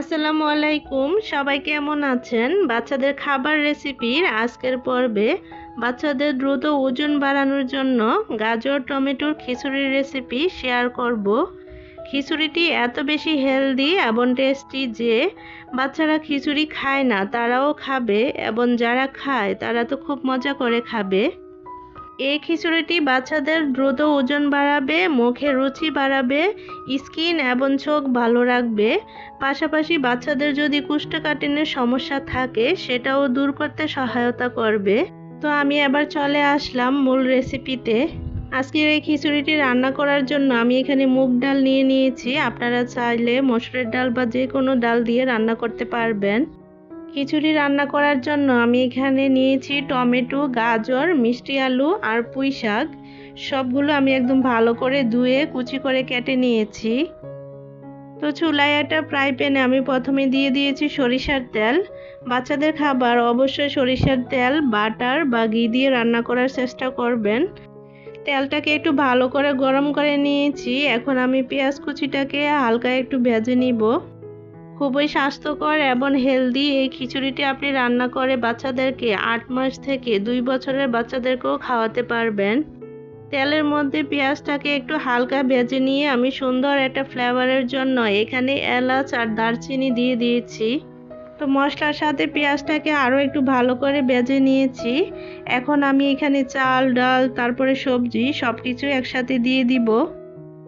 আসসালামু আলাইকুম। সবাই কেমন আছেন? বাচ্চাদের খাবার রেসিপির আজকের পর্বে বাচ্চাদের দ্রুত ওজন বাড়ানোর জন্য গাজর, টমেটোর খিচুড়ির রেসিপি শেয়ার করব। খিচুড়িটি এত বেশি হেলদি এবং টেস্টি যে বাচ্চারা খিচুড়ি খায় না, তারাও খাবে এবং যারা খায়, তারা তো খুব মজা করে খাবে। এই খিচুড়িটি বাচ্চাদের দ্রুত ওজন বাড়াবে, মুখে রুচি বাড়াবে, স্কিন এবং চোখ ভালো রাখবে। পাশাপাশি বাচ্চাদের যদি কুষ্ঠকাঠিন্যের সমস্যা থাকে, সেটাও দূর করতে সহায়তা করবে। তো আমি এবার চলে আসলাম মূল রেসিপিতে। আজকের এই খিচুড়িটি রান্না করার জন্য আমি এখানে মুগ ডাল নিয়ে নিয়েছি। আপনারা চাইলে মসুরের ডাল বা যে কোনো ডাল দিয়ে রান্না করতে পারবেন। খিচুড়ি রান্না করার জন্য আমি এখানে নিয়েছি টমেটো, গাজর, মিষ্টি আলু আর পুঁই শাক। সবগুলো আমি একদম ভালো করে ধুয়ে, কুচি করে কেটে নিয়েছি। তো চুলায় একটা ফ্রাই প্যানে আমি প্রথমে দিয়ে দিয়েছি সরিষার তেল। বাচ্চাদের খাবার অবশ্যই সরিষার তেল, বাটার বা ঘি দিয়ে রান্না করার চেষ্টা করবেন। তেলটাকে একটু ভালো করে গরম করে নিয়েছি। এখন আমি পেঁয়াজ কুচিটাকে হালকা একটু ভেজে নিব। খুবই স্বাস্থ্যকর এবং হেলদি এই খিচুড়িটি আপনি রান্না করে বাচ্চাদেরকে আট মাস থেকে দুই বছরের বাচ্চাদেরকেও খাওয়াতে পারবেন। তেলের মধ্যে পেঁয়াজটাকে একটু হালকা ভেজে নিয়ে আমি সুন্দর একটা ফ্লেভারের জন্য এখানে এলাচ আর দারচিনি দিয়ে দিয়েছি। তো মশলার সাথে পেঁয়াজটাকে আরও একটু ভালো করে ভেজে নিয়েছি। এখন আমি এখানে চাল, ডাল, তারপরে সবজি সব কিছু একসাথে দিয়ে দিব।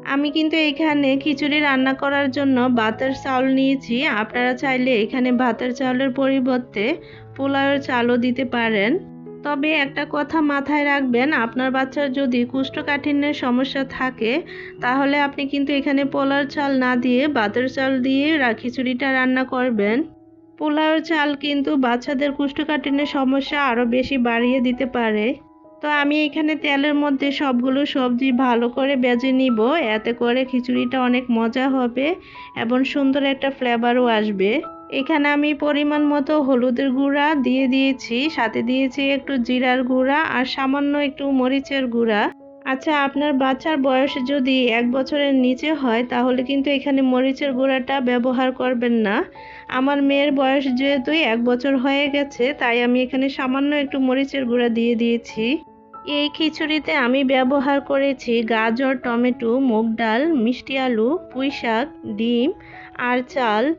আমি কিন্তু এখানে খিচুড়ি রান্না করার জন্য ভাতের চাউল নিয়েছি। আপনারা চাইলে এখানে ভাতের চাউলের পরিবর্তে পোলাওয়ের চালও দিতে পারেন। তবে একটা কথা মাথায় রাখবেন, আপনার বাচ্চার যদি কুষ্ঠকাঠিন্যের সমস্যা থাকে, তাহলে আপনি কিন্তু এখানে পোলার চাল না দিয়ে ভাতের চাল দিয়ে খিচুড়িটা রান্না করবেন। পোলাওয়ের চাল কিন্তু বাচ্চাদের কুষ্ঠকাঠিন্যের সমস্যা আরও বেশি বাড়িয়ে দিতে পারে। তো আমি এখানে তেলের মধ্যে সবগুলো সবজি ভালো করে বেজে নিব। এতে করে খিচুড়িটা অনেক মজা হবে এবং সুন্দর একটা ফ্লেভারও আসবে। এখানে আমি পরিমাণ মতো হলুদের গুঁড়া দিয়ে দিয়েছি, সাথে দিয়েছি একটু জিরার গুঁড়া আর সামান্য একটু মরিচের গুঁড়া। আচ্ছা আপনার বাচ্চার বয়স যদি এক বছরের নিচে হয়, তাহলে কিন্তু এখানে মরিচের গুঁড়াটা ব্যবহার করবেন না। আমার মেয়ের বয়স যেহেতু এক বছর হয়ে গেছে, তাই আমি এখানে সামান্য একটু মরিচের গুঁড়া দিয়ে দিয়েছি। এই খিচুড়িতে আমি ব্যবহার করেছি গাজর, টমেটো, মুগ ডাল, মিষ্টি আলু, পুঁই শাক, ডিম আর চাল।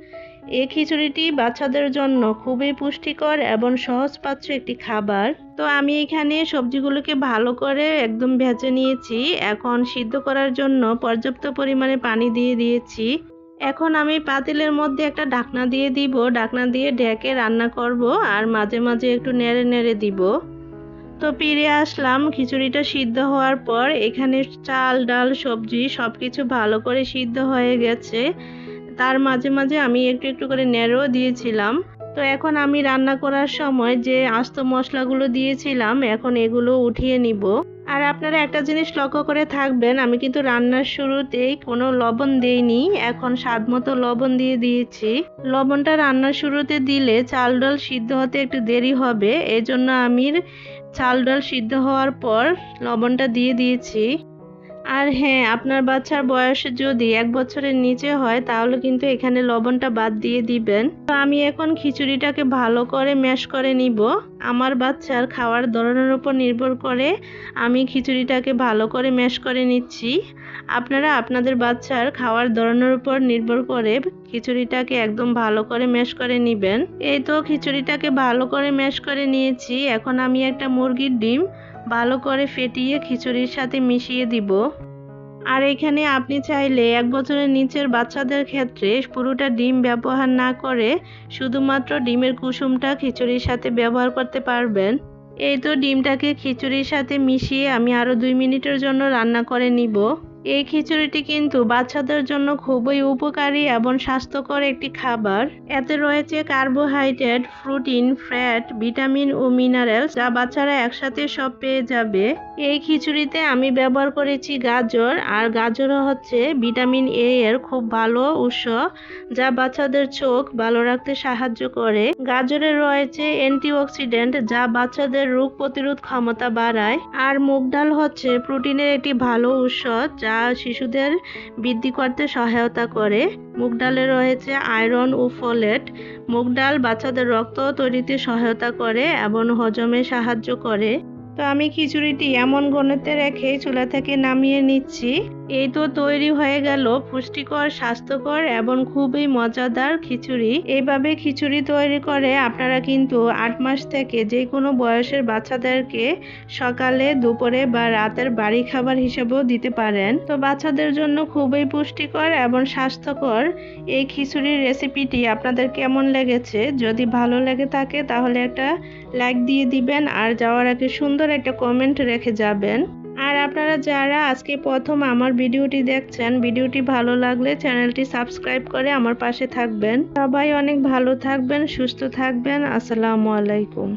এই খিচুড়িটি বাচ্চাদের জন্য খুবই পুষ্টিকর এবং সহজ সহজপাচ্য একটি খাবার। তো আমি এখানে সবজিগুলোকে ভালো করে একদম ভেজে নিয়েছি। এখন সিদ্ধ করার জন্য পর্যাপ্ত পরিমাণে পানি দিয়ে দিয়েছি। এখন আমি পাতিলের মধ্যে একটা ঢাকনা দিয়ে দিব। ঢাকনা দিয়ে ঢেকে রান্না করব আর মাঝে মাঝে একটু নেড়ে নেড়ে দিব। তো ফিরে আসলাম। খিচুড়িটা সিদ্ধ হওয়ার পর এখানে চাল, ডাল, সবজি সব কিছু ভালো করে সিদ্ধ হয়ে গেছে। তার মাঝে মাঝে আমি একটু একটু করে নেড়ো দিয়েছিলাম। তো এখন আমি রান্না করার সময় যে আস্ত মশলাগুলো দিয়েছিলাম, এখন এগুলো উঠিয়ে নিব। আর আপনারা একটা জিনিস লক্ষ্য করে থাকবেন, আমি কিন্তু রান্নার শুরুতেই কোনো লবণ দেইনি, এখন স্বাদ মতো লবণ দিয়ে দিয়েছি। লবণটা রান্নার শুরুতে দিলে চাল ডাল সিদ্ধ হতে একটু দেরি হবে, এজন্য জন্য আমি চাল ডাল সিদ্ধ হওয়ার পর লবণটা দিয়ে দিয়েছি। আর হ্যাঁ আপনার বাচ্চার বয়স যদি এক বছরের নিচে হয়, তাহলে কিন্তু এখানে লবণটা বাদ দিয়ে দিবেন। তো আমি এখন খিচুড়িটাকে ভালো করে ম্যাশ করে নিব। আমার বাচ্চার খাওয়ার ধরনের উপর নির্ভর করে আমি খিচুড়িটাকে ভালো করে ম্যাশ করে নিচ্ছি। আপনারা আপনাদের বাচ্চার খাওয়ার ধরনের উপর নির্ভর করে খিচুড়িটাকে একদম ভালো করে ম্যাশ করে নেবেন। এই তো খিচুড়িটাকে ভালো করে ম্যাশ করে নিয়েছি। এখন আমি একটা মুরগির ডিম ভালো করে ফেটিয়ে খিচুড়ির সাথে মিশিয়ে দিব। আর এখানে আপনি চাইলে এক বছরের নিচের বাচ্চাদের ক্ষেত্রে পুরোটা ডিম ব্যবহার না করে শুধুমাত্র ডিমের কুসুমটা খিচুড়ির সাথে ব্যবহার করতে পারবেন। এই তো ডিমটাকে খিচুড়ির সাথে মিশিয়ে আমি আরও দুই মিনিটের জন্য রান্না করে নিব। এই খিচুড়িটি কিন্তু বাচ্চাদের জন্য খুবই উপকারী এবং স্বাস্থ্যকর একটি খাবার। এতে রয়েছে কার্বোহাইড্রেট প্রোটিন ফ্যাট ভিটামিন ও মিনারেলস যা বাচ্চারা একসাথে সব পেয়ে যাবে। এই খিচুড়িতে আমি ব্যবহার করেছি গাজর আর গাজরও হচ্ছে ভিটামিন এ এর খুব ভালো উৎস যা বাচ্চাদের চোখ ভালো রাখতে সাহায্য করে। গাজরে রয়েছে অ্যান্টিঅক্সিডেন্ট যা বাচ্চাদের রোগ প্রতিরোধ ক্ষমতা বাড়ায়। আর মুগ ডাল হচ্ছে প্রোটিনের একটি ভালো উৎস যা যা শিশুদের বৃদ্ধি করতে সহায়তা করে। মুগ ডালে রয়েছে আয়রন ও ফলেট। মুগ ডাল বাচ্চাদের রক্ত তৈরিতে সহায়তা করে এবং হজমে সাহায্য করে। তো আমি খিচুড়িটি এমন গণতে রেখে চুলা থেকে নামিয়ে নিচ্ছি। এই তো তৈরি হয়ে গেল পুষ্টিকর, স্বাস্থ্যকর এবং খুবই মজাদার খিচুড়ি। এইভাবে খিচুড়ি তৈরি করে আপনারা কিন্তু আট মাস থেকে যে কোনো বয়সের বাচ্চাদেরকে সকালে, দুপুরে বা রাতের বাড়ি খাবার হিসেবেও দিতে পারেন। তো বাচ্চাদের জন্য খুবই পুষ্টিকর এবং স্বাস্থ্যকর এই খিচুড়ির রেসিপিটি আপনাদের কেমন লেগেছে? যদি ভালো লেগে থাকে তাহলে একটা লাইক দিয়ে দিবেন। আর যাওয়ার আগে সুন্দর একটা কমেন্ট রেখে যাবেন। আর আপনারা যারা আজকে প্রথম আমার ভিডিওটি দেখছেন, ভিডিওটি ভালো লাগলে চ্যানেলটি সাবস্ক্রাইব করে আমার পাশে থাকবেন। সবাই অনেক ভালো থাকবেন, সুস্থ থাকবেন। আসসালামু আলাইকুম।